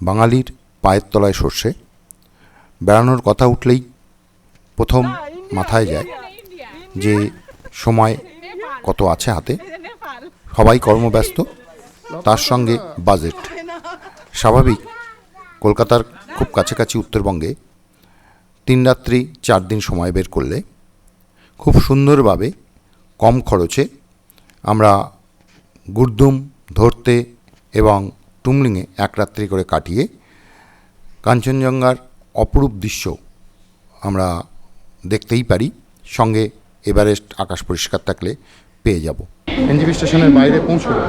বাঙালির পায়ের তলায় সর্ষে। বেড়ানোর কথা উঠলেই প্রথম মাথায় যায় যে সময় কত আছে হাতে। সবাই কর্মব্যস্ত, তার সঙ্গে বাজেট। স্বাভাবিক, কলকাতার খুব কাছাকাছি উত্তরবঙ্গে তিন রাত্রি চার দিন সময় বের করলে খুব সুন্দরভাবে কম খরচে আমরা গুরদুম ধরতে এবং টুমলিংয়ে এক রাত্রি করে কাটিয়ে কাঞ্চনজঙ্ঘার অপরূপ দৃশ্য আমরা দেখতেই পারি। সঙ্গে এভারেস্ট আকাশ পরিষ্কার থাকলে পেয়ে যাব। এনজিপি স্টেশনের বাইরে পৌঁছলো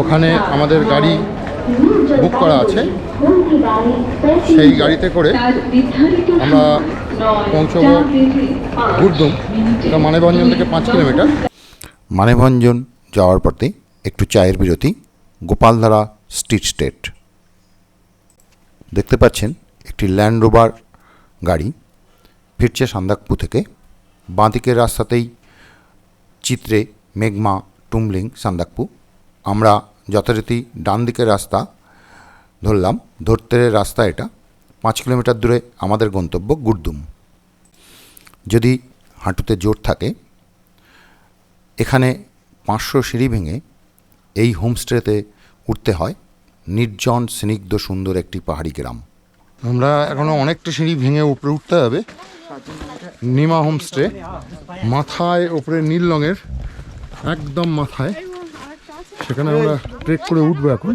ওখানে আমাদের গাড়ি বুক করা আছে। সেই গাড়িতে করে আমরা পৌঁছবো গুরদুম। এটা মানেভঞ্জন থেকে পাঁচ কিলোমিটার। মানেভঞ্জন যাওয়ার পথে একটু চায়ের বিরতি। গোপালধারা স্ট্রিট স্টেট দেখতে পাচ্ছেন একটি ল্যান্ড রোভার গাড়ি ফিরছে সান্দাকপু থেকে। বাঁদিকের রাস্তাতেই চিত্রে মেঘমা টুমলিং সান্দাকপু। আমরা যথারীতি ডান দিকের রাস্তা ধরলাম। ধরতে রাস্তা এটা। পাঁচ কিলোমিটার দূরে আমাদের গন্তব্য গুরদুম যদি হাঁটুতে জোর থাকে, এখানে পাঁচশো সিঁড়ি ভেঙে এই হোমস্টেতে উঠতে হয়। নির্জন, স্নিগ্ধ, সুন্দর একটি পাহাড়ি গ্রাম। আমরা এখনও অনেকটা সিঁড়ি ভেঙে উপরে উঠতে হবে। নিমা হোমস্টে। মাথায় ওপরে নীল রঙের, একদম মাথায়। সেখানে আমরা ট্রেক করে উঠবো এখন।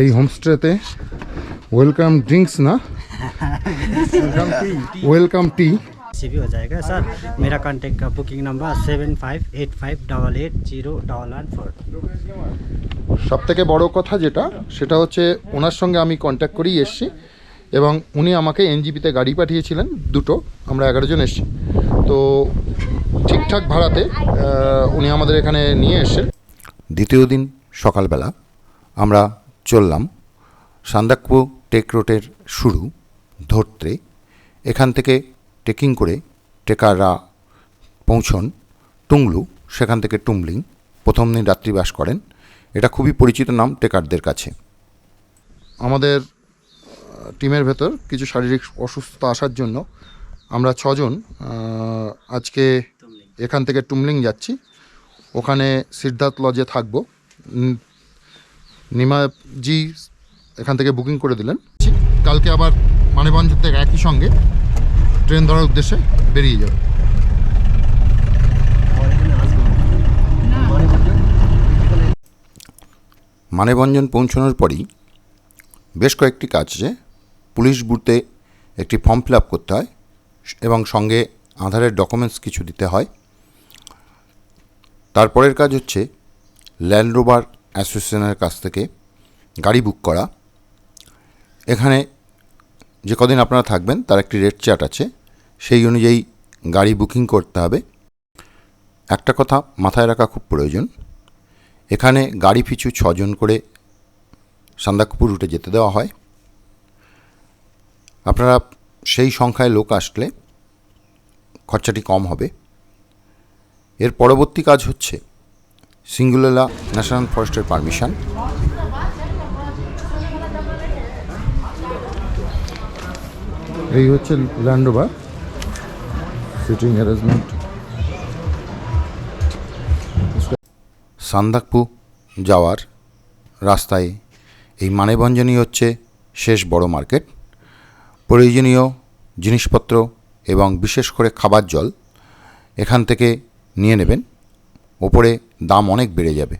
এই হোমস্টেতে ওয়েলকাম ড্রিঙ্কস না? ওয়েলকাম টি से भी हो जाएगा सर मेरा कांटेक्ट का booking number seven five eight five double eight zero double one four সব থেকে বড় কথা যেটা সেটা হচ্ছে ওনার সঙ্গে আমি কন্ট্যাক্ট করেই এসেছি এবং উনি আমাকে এনজিপিতে গাড়ি পাঠিয়েছিলেন দুটো আমরা এগারো জন এসেছি তো ঠিকঠাক ভাড়াতে আহ, উনি আমাদের এখানে নিয়ে এসেছেন দ্বিতীয় দিন সকালবেলা আমরা চললাম সান্দাকপু টেক রোডের শুরু ধরতে, এখান থেকে ট্রেকিং করে ট্রেকাররা পৌঁছন, টুংলু, সেখান থেকে টুমলিং প্রথম দিন রাত্রিবাস করেন। এটা খুবই পরিচিত নাম ট্রেকারদের কাছে। আমাদের টিমের ভেতর কিছু শারীরিক অসুস্থতা আসার জন্য আমরা ছজন আজকে এখান থেকে টুমলিং যাচ্ছি। ওখানে সিদ্ধার্থ লজে থাকব। নিমাজি এখান থেকে বুকিং করে দিলেন। কালকে আবার মানেভঞ্জ থেকে একই সঙ্গে ট্রেন ধরার উদ্দেশ্যে বেরিয়ে যাবে। মানেভঞ্জন পৌঁছানোর পরই বেশ কয়েকটি কাজ আছে পুলিশ বুথে একটি ফর্ম ফিল আপ করতে হয় এবং সঙ্গে আধারের ডকুমেন্টস কিছু দিতে হয়। তারপরের কাজ হচ্ছে ল্যান্ড রোভার অ্যাসোসিয়েশনের কাছ থেকে গাড়ি বুক করা। এখানে যে কদিন আপনারা থাকবেন, তার একটি রেট চার্ট আছে। সেই অনুযায়ী গাড়ি বুকিং করতে হবে। একটা কথা মাথায় রাখা খুব প্রয়োজন। এখানে গাড়ি পিছু ছজন করে সান্দাকপুর রুটে যেতে দেওয়া হয়। আপনারা সেই সংখ্যায় লোক আসলে খরচাটি কম হবে। এর পরবর্তী কাজ হচ্ছে সিঙ্গুলেলা ন্যাশনাল ফরেস্টের পারমিশন। এই হচ্ছে Land Rover seating arrangement Sandakphu যাওয়ার রাস্তায় এই মানেভঞ্জনই হচ্ছে শেষ বড় মার্কেট। প্রয়োজনীয় জিনিসপত্র এবং বিশেষ করে খাবার জল এখান থেকে নিয়ে নেবেন। ওপরে দাম অনেক বেড়ে যাবে।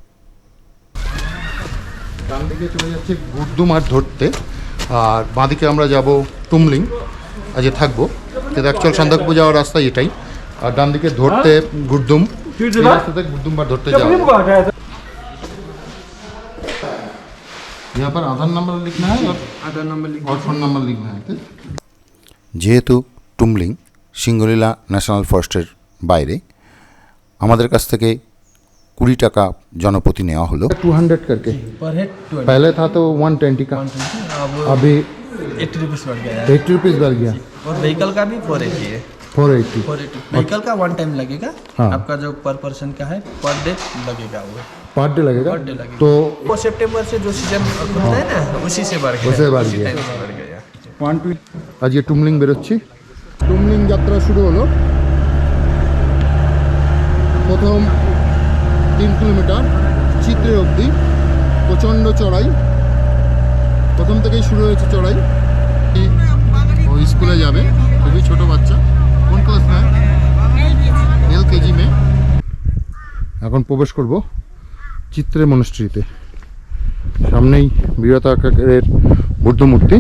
ডান দিকে চলে যাচ্ছে গুর্দুমার ধরতে। আর বাঁদিকে আমরা যাব টুমলিং আজকে থাকব। কিন্তু অ্যাকচুয়াল সন্ধ্যাকুপু যাওয়ার রাস্তা এটাই। আর ডান দিকে ধরতে গুরদুম ধরতে যাব হ্যাঁ, যেহেতু টুমলিং সিঙ্গলীলা ন্যাশনাল ফরেস্টের বাইরে আমাদের কাছ থেকে কুড়ি টাকা জনপ্রতি নেওয়া হলো। টু হান্ড্রেড করকে পহলে থা তো ওয়ান টোয়েন্টি কা। एट्टी रुपीज़ बढ़ गया है एट्टी रुपीज़ बढ़ गया और व्हीकल का भी फोर एटी है four eighty four eighty vehicle का वन टाइम लगेगा हाँ। आपका जो पर पर्सन का है पर डे लगेगा वो पर डे लगेगा पर डे लगेगा तो वो सितंबर से जो सीजन खुलता है ना उसी से बढ़ गया उससे बढ़ गया। टाइम से बढ़ गया আজকে টুমলিং বেরোচ্ছি টুমলিং যাত্রা শুরু হলো প্রথম তিন কিলোমিটার চিত্রে অবধি প্রচণ্ড চড়াই প্রথম থেকেই শুরু হয়েছে চড়াই। ও স্কুলে যাবে, খুবই ছোট বাচ্চা। কোন ক্লাস না এল কেজি মে এখন প্রবেশ করব চিত্রে মনস্ট্রিতে সামনেই বিরত আকারের বুদ্ধ মূর্তি।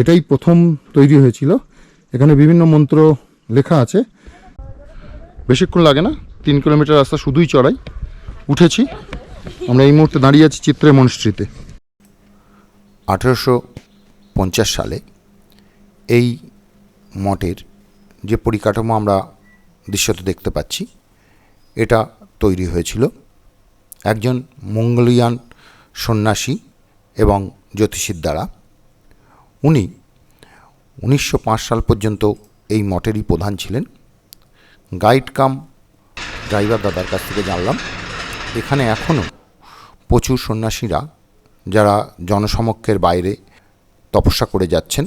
এটাই প্রথম তৈরি হয়েছিল। এখানে বিভিন্ন মন্ত্র লেখা আছে। বেশিক্ষণ লাগে না, তিন কিলোমিটার রাস্তা শুধুই চড়াই। উঠেছি। আমরা এই মুহূর্তে দাঁড়িয়ে আছি চিত্রে মনস্ট্রিতে আঠেরোশো পঞ্চাশ সালে এই মঠের যে পরিকাঠামো আমরা দৃশ্যত দেখতে পাচ্ছি, এটা তৈরি হয়েছিল একজন মঙ্গোলিয়ান সন্ন্যাসী এবং জ্যোতিষীর দ্বারা। উনি উনিশশো পাঁচ সাল পর্যন্ত এই মঠেরই প্রধান ছিলেন। গাইড কাম ড্রাইভার দাদার কাছ থেকে জানলাম, এখানে এখনও প্রচুর সন্ন্যাসীরা যারা জনসমক্ষের বাইরে তপস্যা করে যাচ্ছেন,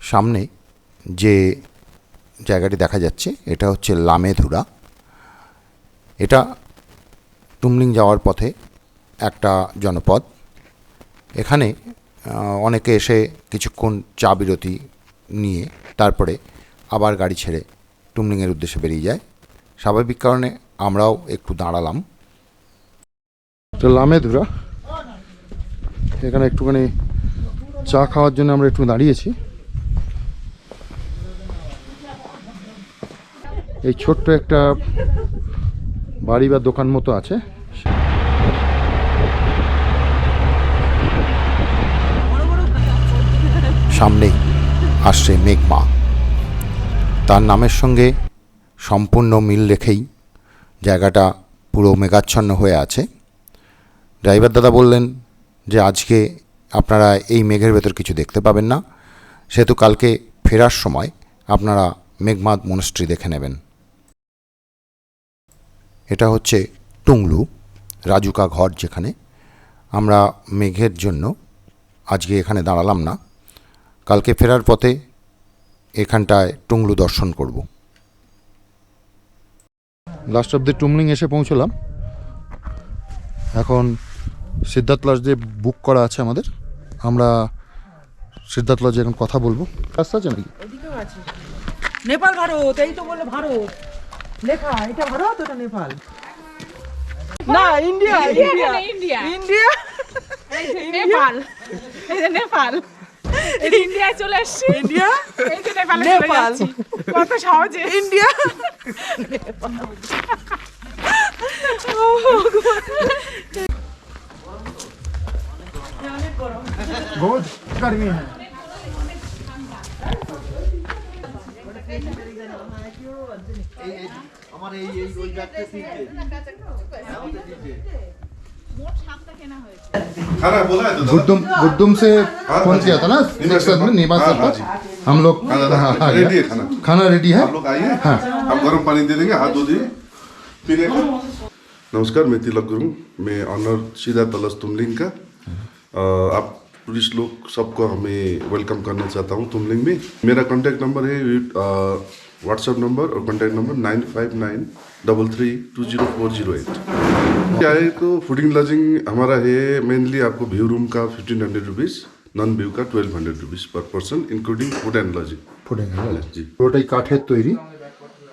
সামনে যে জায়গাটি দেখা যাচ্ছে, এটা হচ্ছে লামেধুরা। এটা টুমলিং যাওয়ার পথে একটা জনপদ। এখানে অনেকে এসে কিছুক্ষণ চা বিরতি নিয়ে তারপরে আবার গাড়ি ছেড়ে টুমলিংয়ের উদ্দেশ্যে বেরিয়ে যায়। স্বাভাবিক কারণে আমরাও একটু দাঁড়ালাম। তো লামেধুরা। এখানে একটুখানি চা খাওয়ার জন্য আমরা একটু দাঁড়িয়েছি। এই ছোট্ট একটা বাড়ি বা দোকান মতো আছে। সামনেই আসছে মেঘমা। তার নামের সঙ্গে সম্পূর্ণ মিল রেখেই জায়গাটা পুরো মেঘাচ্ছন্ন হয়ে আছে। ড্রাইভার দাদা বললেন যে আজকে আপনারা এই মেঘের ভেতর কিছু দেখতে পাবেন না। সেহেতু কালকে ফেরার সময় আপনারা মেঘমাদ মনস্ট্রি দেখে নেবেন। এটা হচ্ছে টুংলু, রাজুকা ঘর যেখানে। আমরা মেঘের জন্য আজকে এখানে দাঁড়ালাম না। কালকে ফেরার পথে এখানটায় টুংলু দর্শন করব। লাস্ট অফ দ্য টুমলিং এসে পৌঁছলাম। এখন সিদ্ধার্থ লজ দিয়ে বুক করা আছে আমাদের। আমরা সিদ্ধার্থ লজে এখন কথা বলব। রাস্তা আছে নাকি? নেপাল ভারত এই তো বলে ভারত। লেখা এটা ভারত ওটা নেপাল। না India India India. India. Nepal. Nepal. এই যে ইন্ডিয়ায় চলে এসছি। ইন্ডিয়া? নেপাল। কত সহজে। ইন্ডিয়া? खाना बोला है दादा? गुड्डुम गुड्डुम से हाँ, फ़ोन हाँ किया था ना? निवास नेक्स्ट में निवास हाँ, सर हाँ। हम लोग हाँ, हाँ, रेडी है खाना। खाना रेडी है? आप लोग आइए। हाँ। आप गर्म पानी दे देंगे हाथ धो दिए। पीने का नमस्कार मैं तिलक गुरु मैं ऑनर सीधा तलस तुमलिंग का। आप टूरिस्ट लोग सबको हमें वेलकम करना चाहता हूँ तुमलिंग में मेरा कांटेक्ट नंबर है व्हाट्सएप नंबर और contact number nine five nine double three two zero four zero eight क्या है तो फूडिंग लॉजिंग हमारा है मेनली आपको व्यू रूम का fifteen hundred rupees non view का ट्वेल्व हंड्रेड रुपीज़ पर person including food and lodging ফুটে গেল জি পুরোটাই কাঠের তৈরি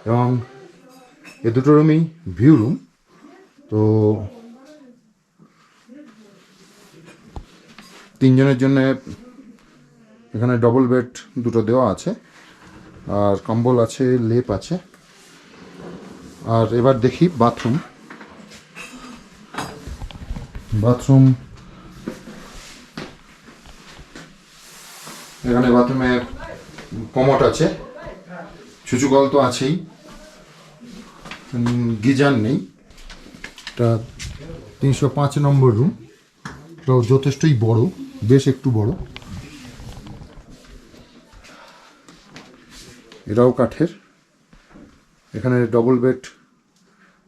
এবং এ দুটো রুমই ভিউ রুম তো তিনজনের জন্য এখানে ডবল বেড দুটো দেওয়া আছে। আর কম্বল আছে, লেপ আছে। আর এবার দেখি বাথরুম বাথরুম এখানে বাথরুমে কমট আছে। ছুচুকল তো আছেই। গিজার নেই। তিনশো পাঁচ নম্বর রুম যথেষ্টই বড়। বেশ একটু বড়। এটাও কাঠের। এখানে ডবল বেড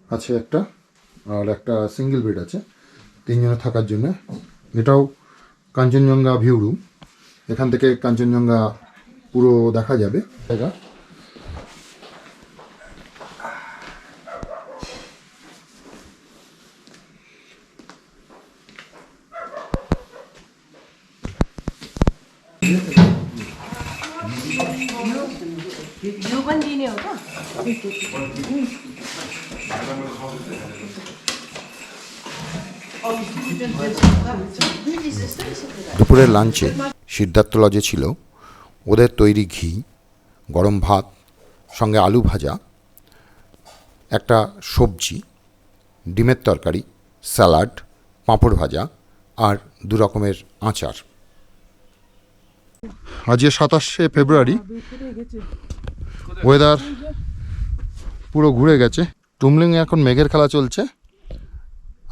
আছে একটা, আর একটা সিঙ্গেল বেড আছে তিনজনে থাকার জন্য। এটাও কাঞ্চনজঙ্ঘা ভিউ রুম এখান থেকে কাঞ্চনজঙ্ঘা পুরো দেখা যাবে। জায়গা। দুপুরের লাঞ্চে সিদ্ধার্থ লজে ছিল। ওদের তৈরি ঘি, গরম ভাত, সঙ্গে আলু ভাজা, একটা সবজি, ডিমের তরকারি, স্যালাড, পাঁপড় ভাজা আর দু রকমের আচার। আজকে সাতাশে ফেব্রুয়ারি ওয়েদার পুরো ঘুরে গেছে। টুমলিং এখন মেঘের খেলা চলছে।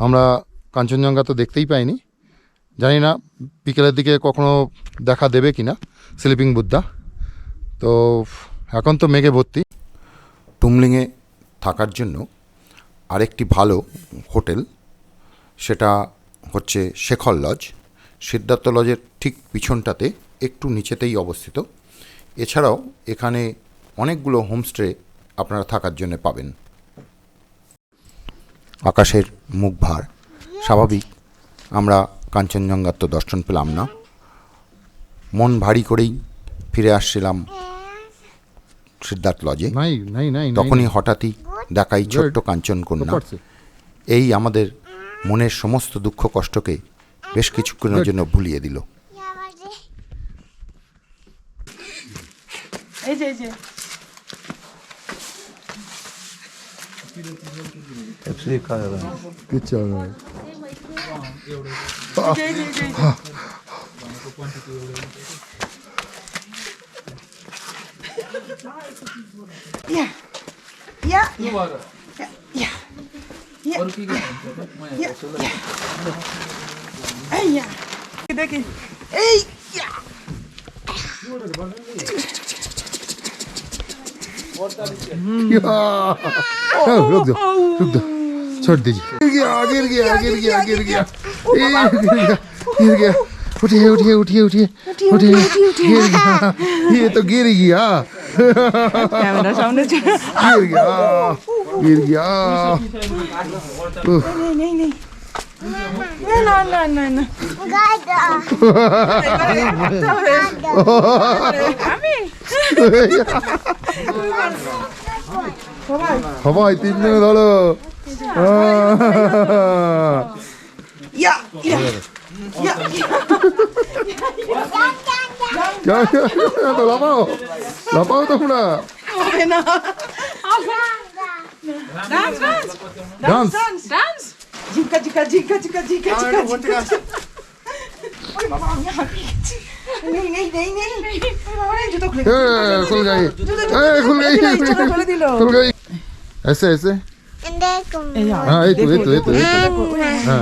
আমরা কাঞ্চনজঙ্ঘা তো দেখতেই পাইনি। জানি না বিকেলের দিকে কখনো দেখা দেবে কি না স্লিপিং বুদ্ধা তো এখন তো মেঘে ভর্তি। টুমলিংয়ে থাকার জন্য আরেকটি ভালো হোটেল, সেটা হচ্ছে শেখর লজ। সিদ্ধার্থ লজের ঠিক পিছনটাতে একটু নিচেতেই অবস্থিত। এছাড়াও এখানে অনেকগুলো হোমস্টে আপনারা থাকার জন্য পাবেন। আকাশের মুখ ভার স্বাভাবিক আমরা কাঞ্চনজঙ্ঘার তো দর্শন পেলাম না। মন ভারী করেই ফিরে আসছিলাম সিদ্ধার্থ লজে। নাই নাই নাই নাই, তখনই হঠাৎই দেখাই ছোট্ট কাঞ্চন কন্যা। এই আমাদের মনের সমস্ত দুঃখ কষ্টকে বেশ কিছুক্ষণের জন্য ভুলিয়ে দিল। এই যে এই যে 야, 야, 여기다. 여기다. 잘 되지. 이렇게야, 이렇게야, 이렇게야, 이렇게야. 이렇게야, 이렇게야. 어디 해, 어디 해, 어디 해, 어디 해. 어디 해, 어디 해. 이게 또 기르기야. 카메라 사운드 기르기야. 기르기야. 네, 네, 네. No, no, no, no. সবাই তিনজনে ধরো ইয়া ইয়া ইয়া লাফাও লাফাও তোমরা হবে না dance dance dance dance Dica, dica, dica, dica, dica, ah, dica, dica. dica. Oi, mamma mia, নেই নেই নেই নেই এসে এসে হ্যাঁ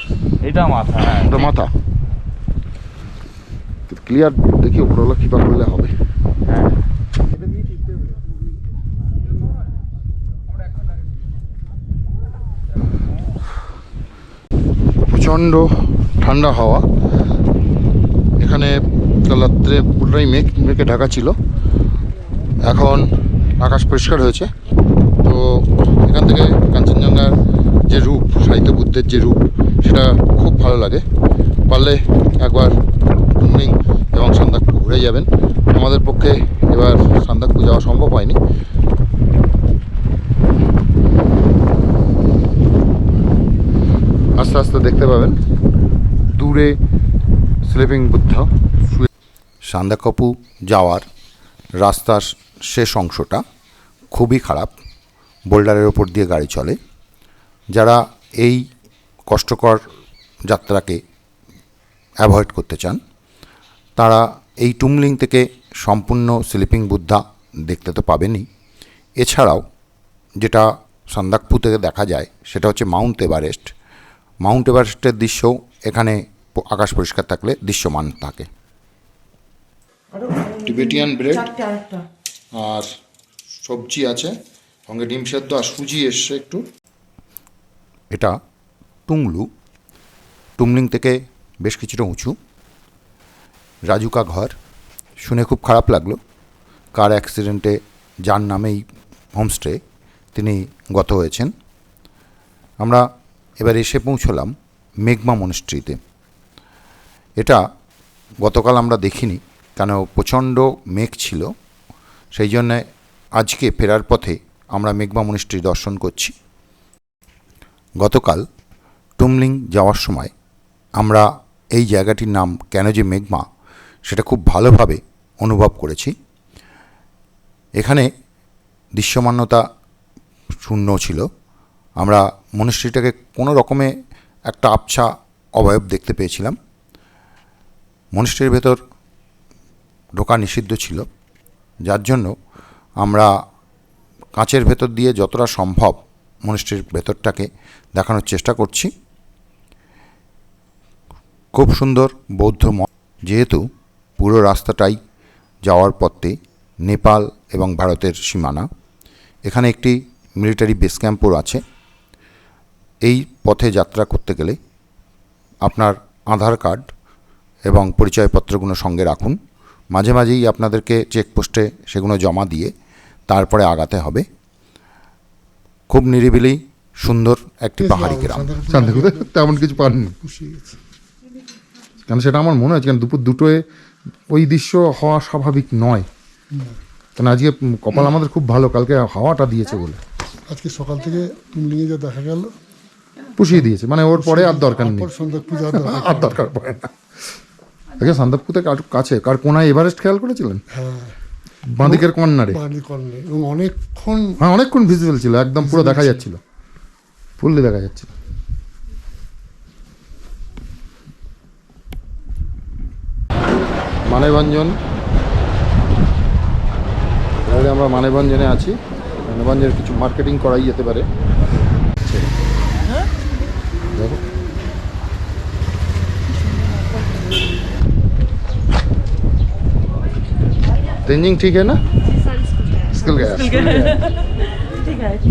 এটা মাথা হ্যাঁ। ওটা মাথা। ক্লিয়ার দেখি ওপরওয়ালা কৃপা করলে হবে। হ্যাঁ। প্রচণ্ড ঠান্ডা হাওয়া। এখানে রাত্রে পুরোটাই মেঘ মেঘে ঢাকা ছিল। এখন আকাশ পরিষ্কার হয়েছে। তো এখান থেকে কাঞ্চনজঙ্ঘার যে রূপ সাহিত্য বুদ্ধের যে রূপ সেটা খুব ভালো লাগে। পারলে একবার ইভিনিং এবং সান্দাকফু ঘুরে যাবেন। আমাদের পক্ষে এবার সান্দাকফু যাওয়া সম্ভব হয়নি। আস্তে আস্তে দেখতে পাবেন। দূরে স্লিপিং বুদ্ধ সান্দাকপু যাওয়ার রাস্তার শেষ অংশটা খুবই খারাপ। বোল্ডারের ওপর দিয়ে গাড়ি চলে। যারা এই কষ্টকর যাত্রাকে অ্যাভয়েড করতে চান তারা এই টুমলিং থেকে সম্পূর্ণ স্লিপিং বুদ্ধা দেখতে তো পাবেনই। এছাড়াও যেটা সান্দাকপু থেকে দেখা যায় সেটা হচ্ছে মাউন্ট এভারেস্ট। মাউন্ট এভারেস্টের দৃশ্য এখানে আকাশ পরিষ্কার থাকলে দৃশ্যমান থাকে। টিবেটিয়ান ব্রেড আর সবজি আছে। সঙ্গে ডিম সেদ্ধ আর সুজি এসছে একটু। এটা টুংলু টুমলিং থেকে বেশ কিছুটা উঁচু। রাজুকা ঘর, শুনে খুব খারাপ লাগল। কার অ্যাক্সিডেন্টে যার নামেই হোমস্টে তিনি গত হয়েছেন। আমরা এবার এসে পৌঁছলাম মেঘমা মনিস্ট্রিতে এটা গতকাল আমরা দেখিনি, কেন প্রচণ্ড মেঘ ছিল। সেই জন্যে আজকে ফেরার পথে আমরা মেঘমা মনিস্ট্রি দর্শন করছি। গতকাল টুমলিং যাওয়ার সময় আমরা এই জায়গাটির নাম কেন যে মেঘমা সেটা খুব ভালোভাবে অনুভব করেছি। এখানে দৃশ্যমান্যতা শূন্য ছিল। আমরা মনুষ্যটাকে কোনো রকমে একটা আবছা অবয়ব দেখতে পেয়েছিলাম। মনুষ্যের ভেতর ঢোকা নিষিদ্ধ ছিল। যার জন্য আমরা কাঁচের ভেতর দিয়ে যতটা সম্ভব মনিষ্ঠের ভেতরটাকে দেখানোর চেষ্টা করছি। খুব সুন্দর বৌদ্ধ মঠ। যেহেতু পুরো রাস্তাটাই যাওয়ার পথে নেপাল এবং ভারতের সীমানা এখানে একটি মিলিটারি বেস ক্যাম্পও আছে। এই পথে যাত্রা করতে গেলে আপনার আধার কার্ড এবং পরিচয়পত্রগুলো সঙ্গে রাখুন। মাঝে মাঝেই আপনাদেরকে চেকপোস্টে সেগুলো জমা দিয়ে তারপরে আগাতে হবে। খুব নিরিবিলি সুন্দর একটি পাহাড়ি গ্রাম। তেমন কিছু পাননি। কেন সেটা আমার মনে হচ্ছে কেন দুপুর দুটোয় ওই দৃশ্য হওয়া স্বাভাবিক নয়। কেন আজকে কপাল আমাদের খুব ভালো কালকে হাওয়াটা দিয়েছে বলে। আজকে সকাল থেকে টুমলিংয়ে যা দেখা গেল। পুষিয়ে দিয়েছে মানে ওর পরে আর দরকার নেই। আর দরকার পড়ে না। আচ্ছা সান্দাকপু থেকে কাছে কার কোনায় এভারেস্ট খেয়াল করেছিলেন? হ্যাঁ। বাঁদিকের কর্নারে অনেকক্ষণ হ্যাঁ অনেকক্ষণ ভিজিবল ছিল একদম পুরো দেখা যাচ্ছিল। ফুললি দেখা যাচ্ছিল। মানেভঞ্জন এবারে আমরা মানেভঞ্জনে আছি মানেভঞ্জনের কিছু মার্কেটিং করাই যেতে পারে দেখো तेंजिंग ठीक है ना स्कूल गया ঠিক আছে ঠিক আছে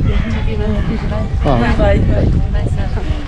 हाँ বাই বাই